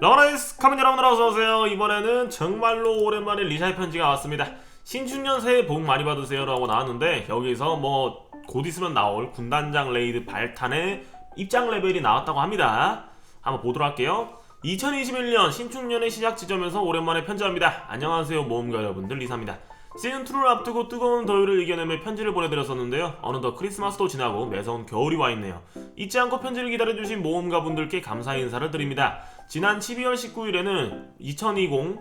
러너이스 카멘 여러분들 어서오세요. 이번에는 정말로 오랜만에 리샤의 편지가 왔습니다. 신축년 새해 복 많이 받으세요 라고 나왔는데 여기서 뭐 곧 있으면 나올 군단장 레이드 발탄의 입장 레벨이 나왔다고 합니다. 한번 보도록 할게요. 2021년 신축년의 시작 지점에서 오랜만에 편지합니다. 안녕하세요 모험가 여러분들. 리사입니다. 시즌2를 앞두고 뜨거운 더위를 이겨내며 편지를 보내드렸었는데요. 어느덧 크리스마스도 지나고 매서운 겨울이 와 있네요. 잊지 않고 편지를 기다려주신 모험가분들께 감사의 인사를 드립니다 지난 12월 19일에는 2020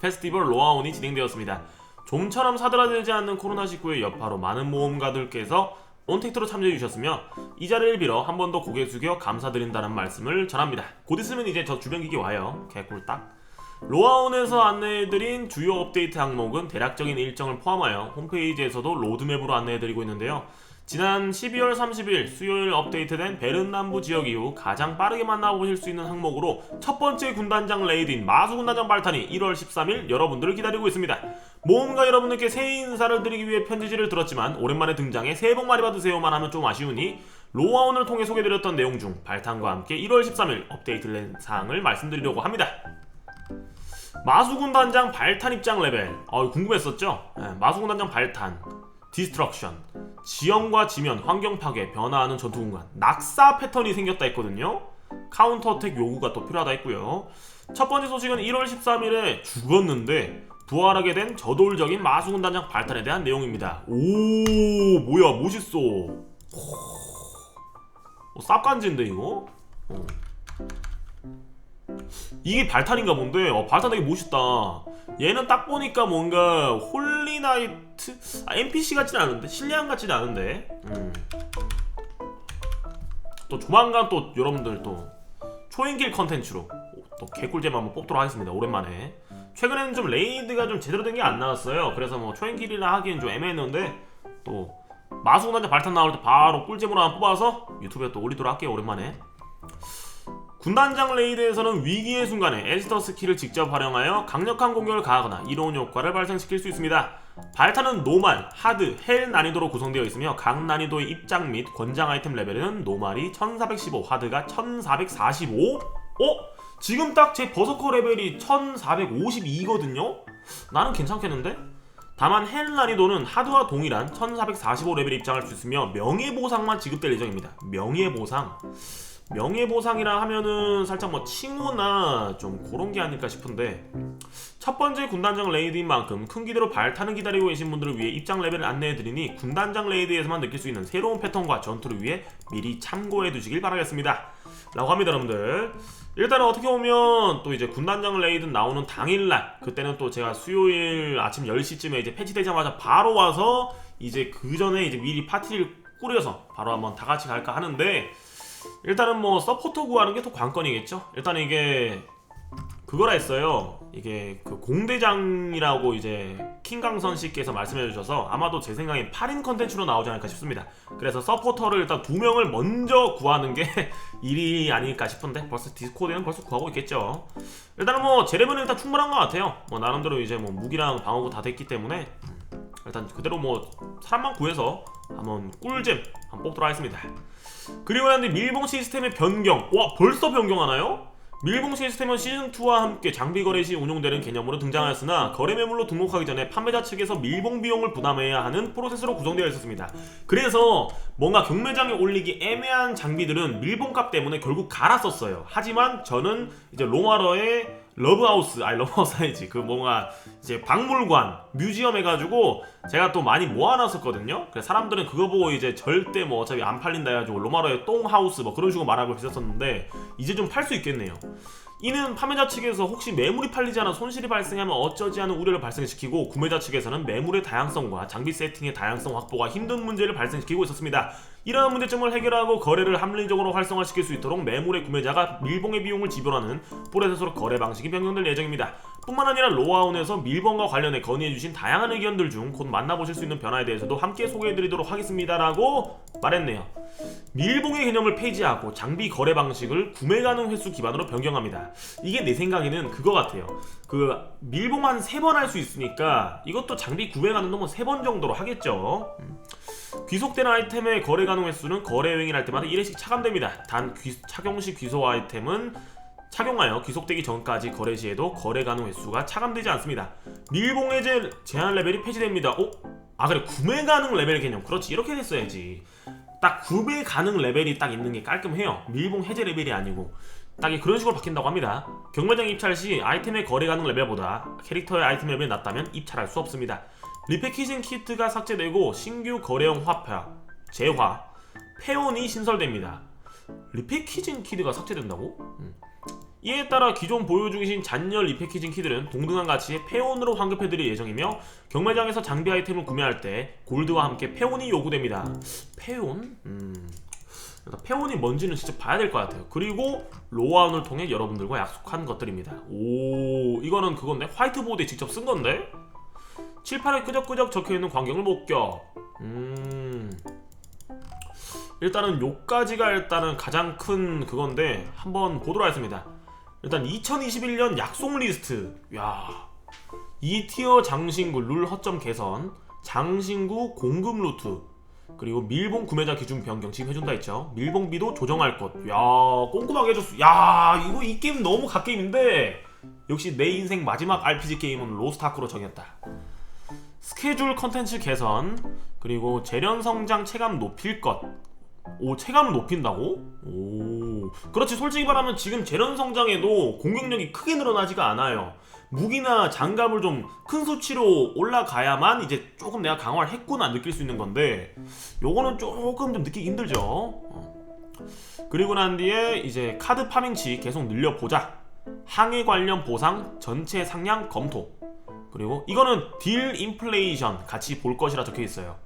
페스티벌 로아온이 진행되었습니다. 좀처럼 사드라들지 않는 코로나19의 여파로 많은 모험가들께서 온택트로 참여해 주셨으며 이 자리를 빌어 한 번 더 고개 숙여 감사드린다는 말씀을 전합니다. 곧 있으면 이제 저 주변 기기 와요. 개꿀딱. 로아온에서 안내해드린 주요 업데이트 항목은 대략적인 일정을 포함하여 홈페이지에서도 로드맵으로 안내해드리고 있는데요. 지난 12월 30일 수요일 업데이트된 베른 남부 지역 이후 가장 빠르게 만나보실 수 있는 항목으로 첫 번째 군단장 레이드인 마수 군단장 발탄이 1월 13일 여러분들을 기다리고 있습니다. 모험가 여러분들께 새해 인사를 드리기 위해 편지지를 들었지만 오랜만에 등장해 새해 복 많이 받으세요만 하면 좀 아쉬우니 로아온을 통해 소개드렸던 내용 중 발탄과 함께 1월 13일 업데이트된 사항을 말씀드리려고 합니다. 마수군 단장 발탄 입장 레벨. 어 궁금했었죠? 네, 마수군 단장 발탄. 디스트럭션. 지형과 지면, 환경 파괴, 변화하는 전투 공간. 낙사 패턴이 생겼다 했거든요. 카운터 어택 요구가 또 필요하다 했고요. 첫 번째 소식은 1월 13일에 죽었는데 부활하게 된 저돌적인 마수군 단장 발탄에 대한 내용입니다. 오, 뭐야, 멋있어. 어, 쌉간지인데 이거? 어. 이게 발탄인가 본데 어, 발탄 되게 멋있다 얘는 딱 보니까 뭔가 홀리나이트? 아, NPC 같진 않은데? 실리안 같진 않은데? 음. 또 조만간 또 여러분들 또 초행길 컨텐츠로 또 개꿀잼 한번 뽑도록 하겠습니다 오랜만에. 최근에는 좀 레이드가 좀 제대로 된 게 안 나왔어요. 그래서 뭐 초행길이라 하기엔 좀 애매했는데 또 마수군단자 발탄 나올 때 바로 꿀잼으로 한번 뽑아서 유튜브에 또 올리도록 할게요 오랜만에 군단장 레이드에서는 위기의 순간에 에스터 스킬을 직접 활용하여 강력한 공격을 가하거나 이로운 효과를 발생시킬 수 있습니다. 발탄은 노말, 하드, 헬 난이도로 구성되어 있으며 각 난이도의 입장 및 권장 아이템 레벨은 노말이 1415, 하드가 1445? 어? 지금 딱 제 버서커 레벨이 1452거든요? 나는 괜찮겠는데? 다만 헬 난이도는 하드와 동일한 1445 레벨에 입장할 수 있으며 명예보상만 지급될 예정입니다. 명예보상 명예보상이라 하면은 살짝 뭐 칭호나 좀 그런 게 아닐까 싶은데 첫 번째 군단장 레이드인 만큼 큰 기대로 발탄을 기다리고 계신 분들을 위해 입장 레벨을 안내해드리니 군단장 레이드에서만 느낄 수 있는 새로운 패턴과 전투를 위해 미리 참고해 두시길 바라겠습니다. 라고 합니다 여러분들. 일단은 어떻게 보면 또 이제 군단장 레이드 나오는 당일날 그때는 또 제가 수요일 아침 10시쯤에 이제 패치되자마자 바로 와서 이제 그 전에 이제 미리 파티를 꾸려서 바로 한번 다 같이 갈까 하는데 일단은 뭐 서포터 구하는 게 또 관건이겠죠. 일단 이게 그거라 했어요. 이게 그 공대장이라고 이제 킹강선 씨께서 말씀해 주셔서 아마도 제 생각엔 8인 컨텐츠로 나오지 않을까 싶습니다. 그래서 서포터를 일단 두 명을 먼저 구하는 게 일이 아닐까 싶은데 벌써 디스코드에는 벌써 구하고 있겠죠. 일단은 뭐 제레븐은 일단 충분한 것 같아요. 뭐 나름대로 이제 뭐 무기랑 방어구 다 됐기 때문에 일단 그대로 뭐 사람만 구해서 한번 꿀잼 한번 뽑도록 하겠습니다. 그리고 나는데 밀봉 시스템의 변경. 와 벌써 변경하나요? 밀봉 시스템은 시즌2와 함께 장비 거래 시 운용되는 개념으로 등장하였으나 거래 매물로 등록하기 전에 판매자 측에서 밀봉 비용을 부담해야 하는 프로세스로 구성되어 있었습니다. 그래서 뭔가 경매장에 올리기 애매한 장비들은 밀봉값 때문에 결국 갈았었어요. 하지만 저는 이제 로마러의 러브하우스 아니 러브하우스 아니지. 그 뭔가 이제 박물관 뮤지엄 해가지고 제가 또 많이 모아놨었거든요. 그래서 사람들은 그거 보고 이제 절대 뭐 어차피 안 팔린다 해가지고 로마로의 똥하우스 뭐 그런 식으로 말하고 있었었는데 이제 좀 팔 수 있겠네요. 이는 판매자 측에서 혹시 매물이 팔리지 않아 손실이 발생하면 어쩌지 하는 우려를 발생시키고 구매자 측에서는 매물의 다양성과 장비 세팅의 다양성 확보가 힘든 문제를 발생시키고 있었습니다. 이러한 문제점을 해결하고 거래를 합리적으로 활성화시킬 수 있도록 매물의 구매자가 밀봉의 비용을 지불하는 프로세스로 거래 방식이 변경될 예정입니다. 뿐만 아니라 로아온에서 밀봉과 관련해 건의해주신 다양한 의견들 중 곧 만나보실 수 있는 변화에 대해서도 함께 소개해드리도록 하겠습니다라고 말했네요. 밀봉의 개념을 폐지하고 장비 거래 방식을 구매 가능 횟수 기반으로 변경합니다. 이게 내 생각에는 그거 같아요. 그 밀봉 한 세 번 할 수 있으니까 이것도 장비 구매 가능 놈은 세번 정도로 하겠죠. 음. 귀속된 아이템의 거래 가능 횟수는 거래 행위를 할 때마다 1회씩 차감됩니다. 단 귀, 착용 시 귀소 아이템은 착용하여 귀속되기 전까지 거래 시에도 거래 가능 횟수가 차감되지 않습니다. 밀봉 해제 제한 레벨이 폐지됩니다. 어? 아 그래 구매 가능 레벨 개념 그렇지 이렇게 됐어야지. 딱 구매 가능 레벨이 딱 있는 게 깔끔해요. 밀봉 해제 레벨이 아니고 딱 그런 식으로 바뀐다고 합니다. 경매장 입찰 시 아이템의 거래 가능 레벨보다 캐릭터의 아이템 레벨이 낮다면 입찰할 수 없습니다. 리패키징 키트가 삭제되고 신규 거래형 화폐, 재화, 페온이 신설됩니다. 리패키징 키드가 삭제된다고? 음. 이에 따라 기존 보유 중이신 잔열 리패키징 키들은 동등한 가치의 페온으로 환급해드릴 예정이며 경매장에서 장비 아이템을 구매할 때 골드와 함께 페온이 요구됩니다. 페온? 음... 페온이 뭔지는 진짜 봐야 될 것 같아요. 그리고 로아운을 통해 여러분들과 약속한 것들입니다. 오, 이거는 그건데 화이트보드에 직접 쓴 건데? 칠판에 끄적끄적 적혀있는 광경을 목격. 음... 일단은 요까지가 일단은 가장 큰 그건데 한번 보도록 하겠습니다. 일단 2021년 약속 리스트. 야. 2티어 장신구 룰 허점 개선, 장신구 공급 루트, 그리고 밀봉 구매자 기준 변경 지금 해준다 했죠. 밀봉비도 조정할 것. 야 꼼꼼하게 해줬어. 야 이거 이 게임 너무 갓게임인데 역시 내 인생 마지막 RPG 게임은 로스트아크로 정했다. 스케줄 컨텐츠 개선 그리고 재련 성장 체감 높일 것. 오 체감을 높인다고? 오 그렇지 솔직히 말하면 지금 재련 성장에도 공격력이 크게 늘어나지가 않아요. 무기나 장갑을 좀 큰 수치로 올라가야만 이제 조금 내가 강화를 했구나 느낄 수 있는 건데 요거는 조금 좀 느끼기 힘들죠. 어. 그리고 난 뒤에 이제 카드 파밍치 계속 늘려보자. 항해 관련 보상 전체 상향 검토. 그리고 이거는 딜 인플레이션 같이 볼 것이라 적혀 있어요.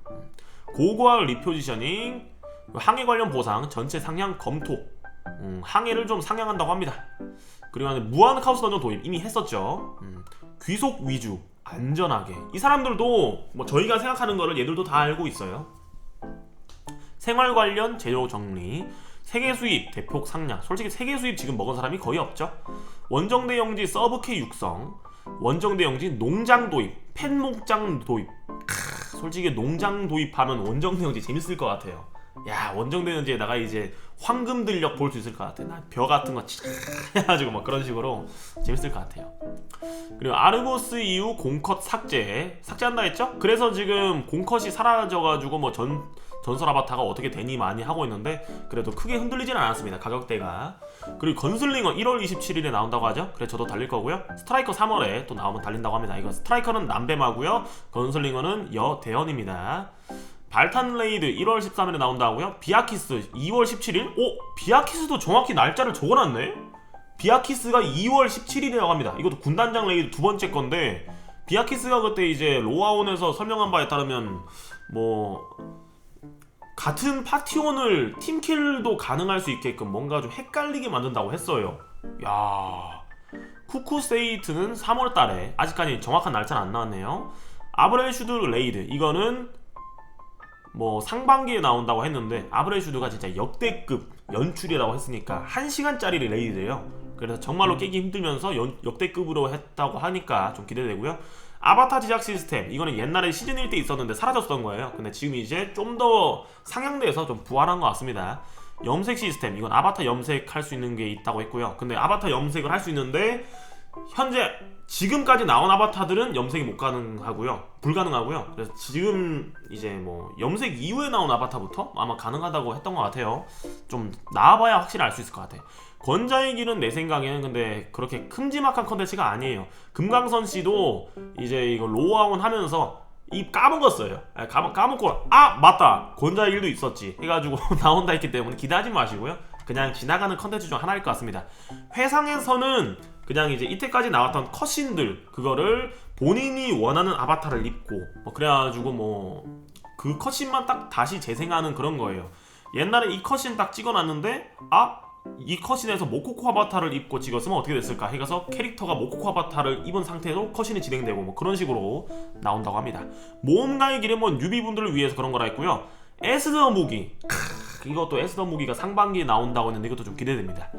고고학 리포지셔닝, 항해 관련 보상 전체 상향 검토. 음, 항해를 좀 상향한다고 합니다. 그리고 무한 카우스 던전 도입 이미 했었죠. 음, 귀속 위주 안전하게 이 사람들도 뭐 저희가 생각하는 거를 얘들도 다 알고 있어요. 생활 관련 재료 정리, 세계 수입 대폭 상향. 솔직히 세계 수입 지금 먹은 사람이 거의 없죠. 원정대 영지 서브케 육성, 원정대 영지 농장 도입, 펜목장 도입. 크, 솔직히 농장 도입하면 원정대 영지 재밌을 것 같아요. 야 원정대 영지에다가 이제 황금 들력 볼 수 있을 것 같아. 나 벼 같은 거 해가지고 막 그런 식으로 재밌을 것 같아요. 그리고 아르고스 이후 공컷 삭제. 삭제한다 했죠? 그래서 지금 공컷이 사라져가지고 뭐 전 전설 아바타가 어떻게 되니 많이 하고 있는데 그래도 크게 흔들리진 않았습니다 가격대가. 그리고 건슬링은 1월 27일에 나온다고 하죠? 그래 저도 달릴 거고요. 스트라이커 3월에 또 나오면 달린다고 합니다. 이거 스트라이커는 남배마고요. 건슬링어는 여대현입니다 발탄 레이드 1월 13일에 나온다고요 비아키스 2월 17일? 오 비아키스도 정확히 날짜를 적어놨네 비아키스가 2월 17일이라고 합니다 이것도 군단장 레이드 두 번째 건데 비아키스가 그때 이제 로아온에서 설명한 바에 따르면 뭐 같은 파티온을 팀킬도 가능할 수 있게끔 뭔가 좀 헷갈리게 만든다고 했어요. 야, 쿠쿠세이트는 3월달에 아직까지 정확한 날짜는 안 나왔네요. 아브렐슈드 레이드 이거는 뭐 상반기에 나온다고 했는데 아브렐슈드가 진짜 역대급 연출이라고 했으니까 1 시간짜리 레이드예요. 그래서 정말로 깨기 힘들면서 연, 역대급으로 했다고 하니까 좀 기대되고요. 아바타 제작 시스템 이거는 옛날에 시즌 1 때 있었는데 사라졌던 거예요. 근데 지금 이제 좀 더 상향돼서 좀 부활한 것 같습니다. 염색 시스템 이건 아바타 염색할 수 있는 게 있다고 했고요. 근데 아바타 염색을 할 수 있는데 현재 지금까지 나온 아바타들은 염색이 못 가능하고요. 불가능하고요. 그래서 지금 이제 뭐 염색 이후에 나온 아바타부터 아마 가능하다고 했던 것 같아요. 좀 나와봐야 확실히 알 수 있을 것 같아요. 권자의 길은 내 생각에는 근데 그렇게 큼지막한 컨텐츠가 아니에요. 금강선 씨도 이제 이거 로아온 하면서 이 까먹었어요. 아, 까, 까먹고 아 맞다 권자의 길도 있었지 해가지고 나온다 했기 때문에 기대하지 마시고요. 그냥 지나가는 컨텐츠 중 하나일 것 같습니다. 회상에서는 그냥 이제 이때까지 나왔던 컷신들 그거를 본인이 원하는 아바타를 입고 뭐 그래가지고 뭐 그 컷신만 딱 다시 재생하는 그런 거예요. 옛날에 이 컷신 딱 찍어놨는데 아 이 컷신에서 모코코 아바타를 입고 찍었으면 어떻게 됐을까 해가서 캐릭터가 모코코 아바타를 입은 상태로 컷신이 진행되고 뭐 그런 식으로 나온다고 합니다. 모험가의 길은 뭐 뉴비분들을 위해서 그런 거라 했고요. 에스더 무기 크, 이것도 에스더 무기가 상반기에 나온다고 했는데 이것도 좀 기대됩니다.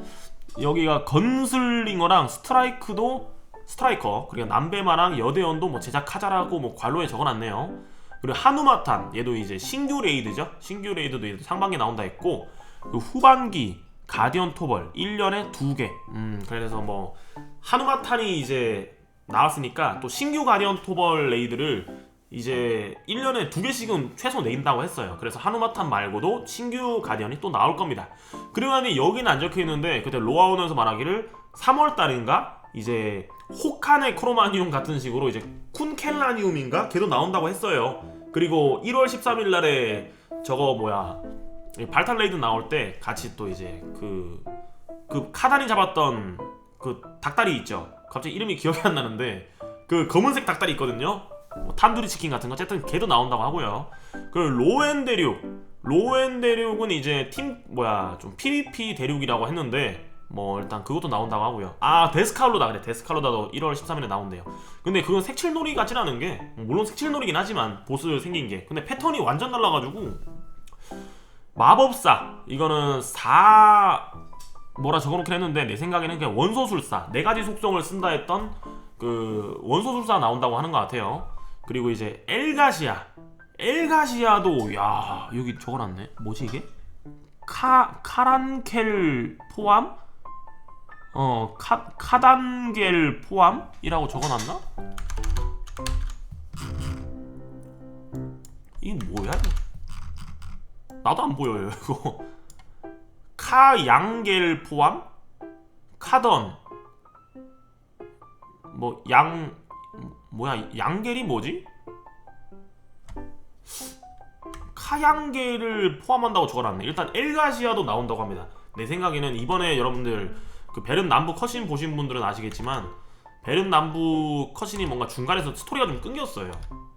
여기가 건슬링어랑 스트라이크도 스트라이커 그리고 남배마랑 여대원도 뭐 제작하자라고 뭐 관로에 적어놨네요. 그리고 하누마탄 얘도 이제 신규 레이드죠. 신규 레이드도 상반기에 나온다 했고 그 후반기 가디언 토벌 1년에 2개. 음, 그래서 뭐 하누마탄이 이제 나왔으니까 또 신규 가디언 토벌 레이드를 이제 1년에 두 개씩은 최소 낸다고 했어요. 그래서 하누마탄 말고도 신규 가디언이 또 나올 겁니다. 그리고 나니 여기는 안 적혀 있는데 그때 로아오너에서 말하기를 3월 달인가 이제 호칸의 크로마니움 같은 식으로 이제 쿤켈라니움인가 걔도 나온다고 했어요. 그리고 1월 13일 날에 저거 뭐야 이 발탄 레이드 나올 때 같이 또 이제 그그 카단이 잡았던 그 닭다리 있죠. 갑자기 이름이 기억이 안 나는데 그 검은색 닭다리 있거든요. 뭐 탄두리 치킨 같은 거 어쨌든 걔도 나온다고 하고요. 그리고 로엔 대륙 로엔 대륙은 이제 팀 뭐야 좀 PVP 대륙이라고 했는데 뭐 일단 그것도 나온다고 하고요. 아 데스칼로다 그래 데스칼로다도 1월 13일에 나온대요. 근데 그건 색칠놀이 같진 않은 게 물론 색칠놀이긴 하지만 보스 생긴 게 근데 패턴이 완전 달라가지고 마법사 이거는 4 뭐라 적어놓긴 했는데 내 생각에는 그냥 원소술사 네 가지 속성을 쓴다 했던 그 원소술사 나온다고 하는 것 같아요. 그리고 이제 엘가시아. 엘가시아도 야 여기 적어놨네. 뭐지 이게? 카 카란켈 포함? 어 카, 카단겔 포함이라고 적어놨나? 이게 뭐야 이거? 나도 안 보여요 이거. 카양겔 포함? 카던. 뭐 양 뭐야 양겔이 뭐지 카양겔을 포함한다고 적어놨네. 일단 엘가시아도 나온다고 합니다. 내 생각에는 이번에 여러분들 그 베른 남부 컷신 보신 분들은 아시겠지만 베른 남부 컷신이 뭔가 중간에서 스토리가 좀 끊겼어요.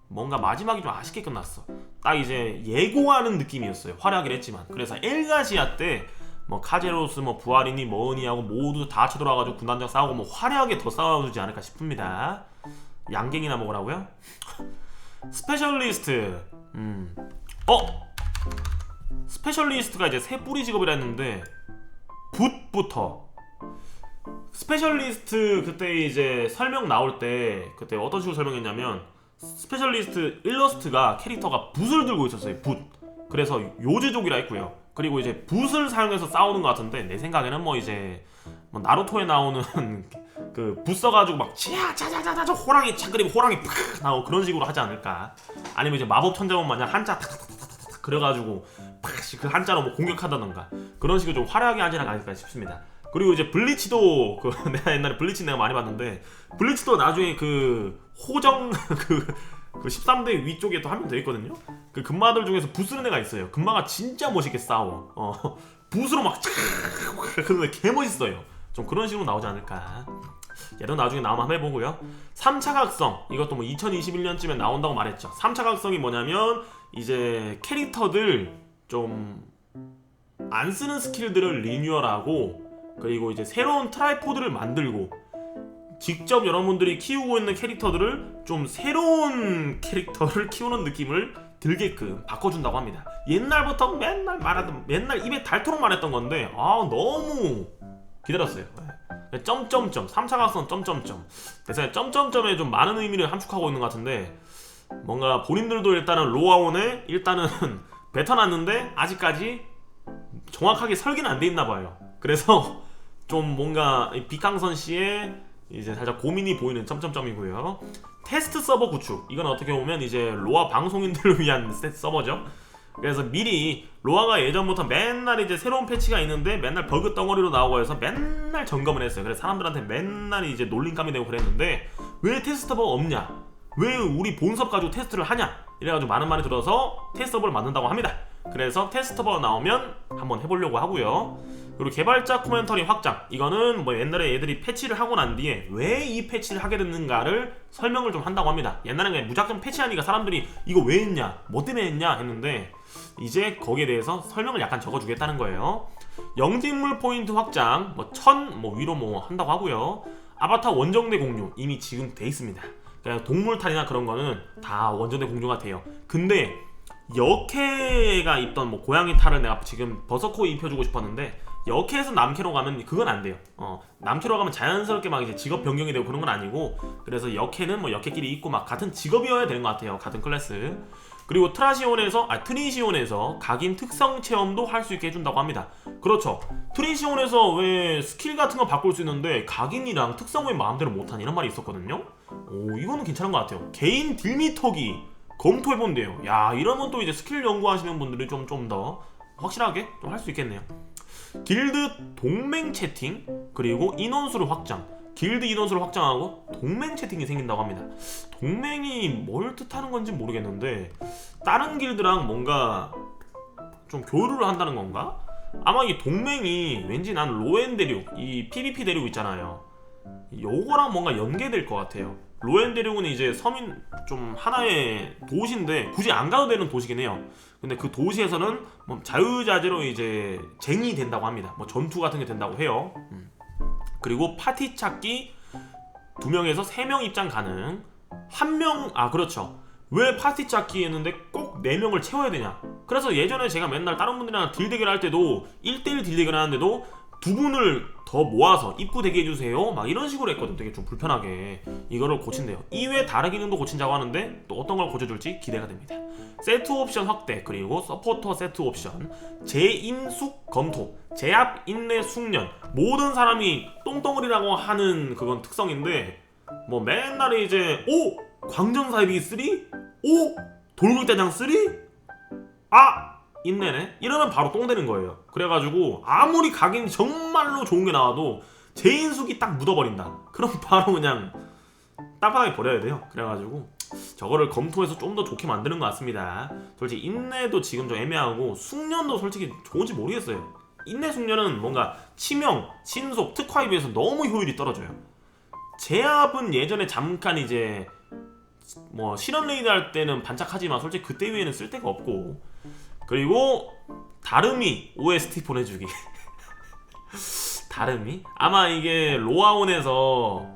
뭔가 마지막이 좀 아쉽게 끝났어. 딱 이제 예고하는 느낌이었어요. 활약을 했지만. 그래서 엘가시아 때 뭐 카제로스 뭐 부하리니 뭐니 하고 모두 다 쳐들어와가지고 군단장 싸우고 뭐 화려하게 더 싸워주지 않을까 싶습니다. 양갱이나 먹으라고요? 스페셜리스트 음. 어? 스페셜리스트가 이제 새 뿌리 직업이라 했는데 붓부터 스페셜리스트 그때 이제 설명 나올 때 그때 어떤 식으로 설명했냐면 스페셜리스트 일러스트가 캐릭터가 붓을 들고 있었어요 붓 그래서 요즈족이라 했고요 그리고 이제 붓을 사용해서 싸우는 것 같은데 내 생각에는 뭐 이제 뭐 나루토에 나오는 그붓 써가지고 막 치야 짜자자자 호랑이 착 그리고 호랑이 팍 나오고 그런 식으로 하지 않을까? 아니면 이제 마법 천자문 마냥 한자 탁탁탁탁탁 그래가지고 팍그 한자로 뭐 공격한다던가 그런 식으로 좀 화려하게 하지 않을까 싶습니다. 그리고 이제 블리치도 그 내가 옛날에 블리치 내가 많이 봤는데 블리치도 나중에 그 호정 그, 그 13대 위쪽에 또더 있거든요? 그 금마들 중에서 붓 쓰는 애가 있어요. 금마가 진짜 멋있게 싸워. 어 붓으로 막쫙 근데 개 멋있어요 좀 그런 식으로 나오지 않을까. 얘도 나중에 나오면 한번 해보고요. 3차 각성. 이것도 뭐 2021년쯤에 나온다고 말했죠. 3차 각성이 뭐냐면 이제 캐릭터들 좀 안 쓰는 스킬들을 리뉴얼하고 그리고 이제 새로운 트라이포드를 만들고 직접 여러분들이 키우고 있는 캐릭터들을 좀 새로운 캐릭터를 키우는 느낌을 들게끔 바꿔준다고 합니다. 옛날부터 맨날 말하던 맨날 입에 닳도록 말했던 건데 아 너무 기다렸어요. 네. 점점점 3차 각성 점점점 대체 점점점에 좀 많은 의미를 함축하고 있는 것 같은데 뭔가 본인들도 일단은 로아온에 일단은 뱉어놨는데 아직까지 정확하게 설계는 안 돼 있나 봐요. 그래서 좀 뭔가 이 비강선 씨의 이제 살짝 고민이 보이는 점점점이고요. 테스트 서버 구축 이건 어떻게 보면 이제 로아 방송인들을 위한 세- 서버죠. 그래서 미리 로아가 예전부터 맨날 이제 새로운 패치가 있는데 맨날 버그 덩어리로 나오고 해서 맨날 점검을 했어요. 그래서 사람들한테 맨날 이제 놀림감이 되고 그랬는데 왜 테스트 서버가 없냐? 왜 우리 본섭 가지고 테스트를 하냐? 이래가지고 많은 말이 들어서 테스트 서버를 만든다고 합니다. 그래서 테스트 서버 나오면 한번 해보려고 하고요. 그리고 개발자 코멘터리 확장 이거는 뭐 옛날에 얘들이 패치를 하고 난 뒤에 왜 이 패치를 하게 됐는가를 설명을 좀 한다고 합니다. 옛날에는 그냥 무작정 패치하니까 사람들이 이거 왜 했냐, 뭐 때문에 했냐 했는데 이제 거기에 대해서 설명을 약간 적어주겠다는 거예요. 영진물 포인트 확장 뭐 천 뭐 위로 뭐 한다고 하고요. 아바타 원정대 공유 이미 지금 돼 있습니다. 그냥 동물탈이나 그런 거는 다 원정대 공유가 돼요. 근데 역해가 입던 뭐 고양이 탈을 내가 지금 버서코에 입혀주고 싶었는데 역해에서 남캐로 가면 그건 안 돼요. 어 남캐로 가면 자연스럽게 막 이제 직업 변경이 되고 그런 건 아니고 그래서 역해는 뭐 역해끼리 있고 막 같은 직업이어야 되는 것 같아요. 같은 클래스. 그리고 트라시온에서 아 트리시온에서 각인 특성 체험도 할 수 있게 해준다고 합니다. 그렇죠. 트리시온에서 왜 스킬 같은 거 바꿀 수 있는데 각인이랑 특성 왜 마음대로 못하니 이런 말이 있었거든요. 오 이거는 괜찮은 것 같아요. 개인 딜미터기 검토해본대요. 야 이러면 또 이제 스킬 연구하시는 분들이 좀 좀 더 확실하게 좀 할 수 있겠네요. 길드 동맹 채팅 그리고 인원수를 확장. 길드 인원수를 확장하고 동맹 채팅이 생긴다고 합니다. 동맹이 뭘 뜻하는 건지 모르겠는데 다른 길드랑 뭔가 좀 교류를 한다는 건가? 아마 이 동맹이 왠지 난 로엔 대륙 이 PVP 대륙 있잖아요. 요거랑 뭔가 연계될 것 같아요. 로엔 대륙은 이제 서민 좀 하나의 도시인데 굳이 안 가도 되는 도시긴 해요. 근데 그 도시에서는 뭐 자유자재로 이제 쟁이 된다고 합니다. 뭐 전투 같은 게 된다고 해요. 음. 그리고 파티 찾기 두 명에서 세 명 입장 가능. 한 명, 아 그렇죠. 왜 파티 찾기 했는데 꼭 네 명을 채워야 되냐? 그래서 예전에 제가 맨날 다른 분들이랑 딜 대결 할 때도 1대1 딜 대결 하는데도 두 분을 더 모아서 입구 대기 해주세요. 막 이런 식으로 했거든. 되게 좀 불편하게 이거를 고친대요. 이외 다른 기능도 고친다고 하는데 또 어떤 걸 고쳐줄지 기대가 됩니다. 세트 옵션 확대 그리고 서포터 세트 옵션 재인숙 검토 제압 인내 숙련 모든 사람이 똥덩어리라고 하는 그건 특성인데 뭐 맨날 이제 오 광전사입이 3? 오 돌굴대장 3? 아 인내네? 이러면 바로 똥 되는 거예요. 그래가지고 아무리 각인 정말로 좋은 게 나와도 재인숙이 딱 묻어버린다 그럼 바로 그냥 땅바닥에 버려야 돼요. 그래가지고 저거를 검토해서 좀 더 좋게 만드는 것 같습니다. 솔직히 인내도 지금 좀 애매하고 숙련도 솔직히 좋은지 모르겠어요. 인내 숙련은 뭔가 치명, 신속, 특화에 비해서 너무 효율이 떨어져요. 제압은 예전에 잠깐 이제 뭐 실험 레이드 할 때는 반짝하지만 솔직히 그때 위에는 쓸 데가 없고 그리고 다름이 OST 보내주기. 다름이? 아마 이게 로아온에서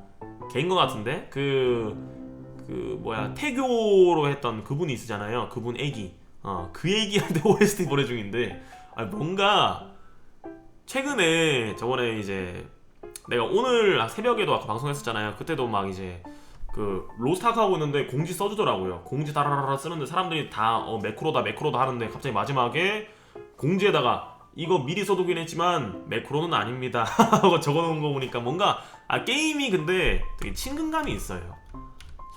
개인 것 같은데? 그그 뭐야 태교로 했던 그분이 있으잖아요. 그분 애기. 어 그 애기한테 OST 보내 중인데. 아 뭔가 최근에 저번에 이제 내가 오늘 새벽에도 아까 방송했었잖아요. 그때도 막 이제 그 로스타크 하고 있는데 공지 써주더라고요. 공지 다라라라 쓰는데 사람들이 다 어, 매크로다 매크로다 하는데 갑자기 마지막에 공지에다가 이거 미리 써두긴 했지만 매크로는 아닙니다 하고 적어놓은 거 보니까 뭔가 아 게임이 근데 되게 친근감이 있어요.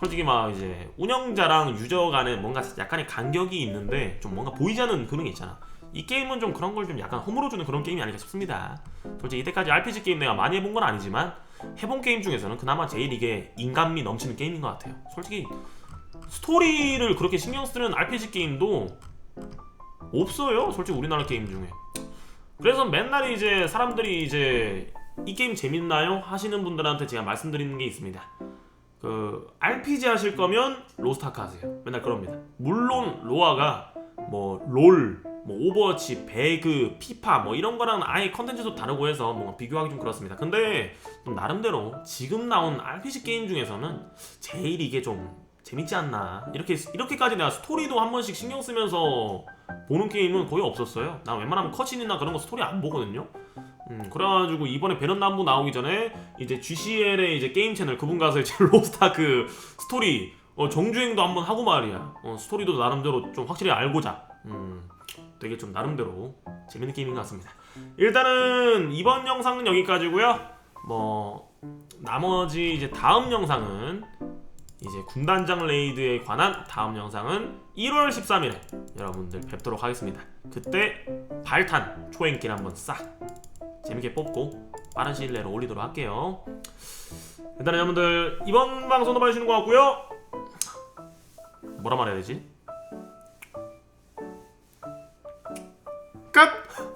솔직히 막 이제 운영자랑 유저 간에 뭔가 약간의 간격이 있는데 좀 뭔가 보이지 않는 그런 게 있잖아. 이 게임은 좀 그런 걸 좀 약간 허물어주는 그런 게임이 아닐까 싶습니다. 솔직히 이때까지 RPG 게임 내가 많이 해본 건 아니지만 해본 게임 중에서는 그나마 제일 이게 인간미 넘치는 게임인 것 같아요. 솔직히 스토리를 그렇게 신경 쓰는 RPG 게임도 없어요. 솔직히 우리나라 게임 중에. 그래서 맨날 이제 사람들이 이제 이 게임 재밌나요? 하시는 분들한테 제가 말씀드리는 게 있습니다. 그 RPG 하실 거면 로스타크 하세요. 맨날 그럽니다. 물론 로아가 뭐 롤, 뭐 오버워치, 배그, 피파 뭐 이런 거랑 아예 컨텐츠도 다르고 해서 뭔가 비교하기 좀 그렇습니다. 근데 좀 나름대로 지금 나온 RPG 게임 중에서는 제일 이게 좀 재밌지 않나 이렇게 이렇게까지 내가 스토리도 한 번씩 신경 쓰면서 보는 게임은 거의 없었어요. 나 웬만하면 컷신이나 그런 거 스토리 안 보거든요. 음, 그래가지고 이번에 베넌남부 나오기 전에 이제 GCL의 이제 게임 채널 그분 가서 이제 로스타크 스토리 어, 정주행도 한번 하고 말이야. 어, 스토리도 나름대로 좀 확실히 알고자. 음, 되게 좀 나름대로 재밌는 게임인 것 같습니다. 일단은 이번 영상은 여기까지고요. 뭐 나머지 이제 다음 영상은 이제 군단장 레이드에 관한 다음 영상은 1월 13일에 여러분들 뵙도록 하겠습니다. 그때 발탄 초행길 한번 싹 재밌게 뽑고 빠른 시일 내로 올리도록 할게요. 일단은 여러분들 이번 방송도 봐주시는 것 같고요. 뭐라 말해야 되지? 끝!